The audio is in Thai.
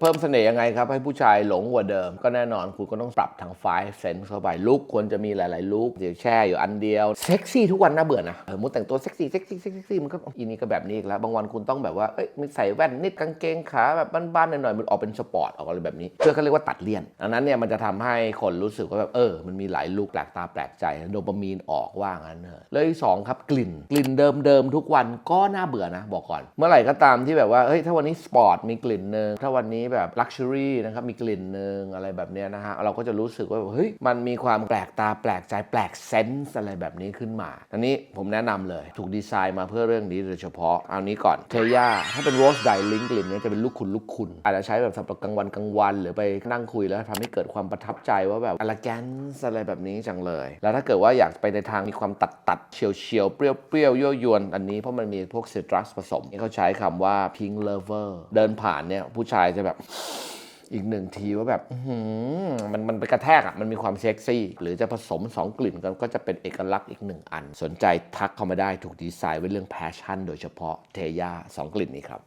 เพิ่มเสน่ห์ยังไงครับ ให้ผู้ชายหลงกว่าเดิม ก็แน่นอนคุณก็ต้องปรับทาง five sense เข้าไปลุกควรจะมีหลาย ๆ ลุกเดี๋ยวแช่อยู่อันเดียวเซ็กซี่ทุกวันน่าเบื่อนะเออมุดแต่งตัวเซ็กซี่เซ็กซี่เซ็กซี่มันก็อีนี่ก็แบบนี้อีกแล้ว บางวันคุณต้องแบบว่าเอ้ยมีใส่แว่นนิดกางเกงขาแบบบ้าน ๆ หน่อย ๆ มันออกเป็นสปอร์ตออกอะไรแบบนี้เพื่อเขาเรียกว่าตัดเลี่ยนดังนั้นเนี่ยมันจะทำให้คนรู้สึกว่าแบบเออมันมีหลายลุกแปลกตาแปลกใจโดปามีนออกว่างั้นเถอะเลยที่สองครับกลิ่น กลิ่นเดิม ๆ ทุกวันก็น่าเบื่อนะบอกก่อน เมื่อไหร่ก็ตามที่แบบว่าเฮ้ยถ้าวันนี้สปอร์ตมีกลิ่นนึงถ้าวันนี้แบบลักชัวรี่นะครับมีกลิ่นหนึ่งอะไรแบบนี้นะฮะเราก็จะรู้สึกว่าแบบเฮ้ยมันมีความแปลกตาแปลกใจแปลกเซนส์อะไรแบบนี้ขึ้นมาอันนี้ผมแนะนำเลยถูกดีไซน์มาเพื่อเรื่องนี้โดยเฉพาะเอานี้ก่อนเทย่าถ้าเป็นโรสไดลิงกลิ่นนี้จะเป็นลูกคุณลูกคุณอาจจะใช้แบบสำหรับกลางวันกลางวัน หรือไปนั่งคุยแล้วทำให้เกิดความประทับใจว่าแบบอล g กนส์อะไรแบบนี้จังเลย แล้วถ้าเกิดว่าอยากไปในทางมีความตัดตัดเฉียวเฉียวเปรี้ยวเปรี้ยวยั่วยวนอันนี้เพราะมันมีพวกซิตรัสผสมนี่เขาใช้คำว่า pink lover เดินผ่านเนี่ยผู้ชายจะแบบอีกหนึ่งทีว่าแบบมันมันไปกระแทกอะมันมีความเซ็กซี่ หรือจะผสม 2 กลิ่นกันก็จะเป็นเอกลักษณ์อีกหนึ่งอัน สนใจทักเข้ามาได้ถูกดีไซน์ไว้เรื่องแพชชั่น โดยเฉพาะเทย่า2กลิ่นนี้ครับ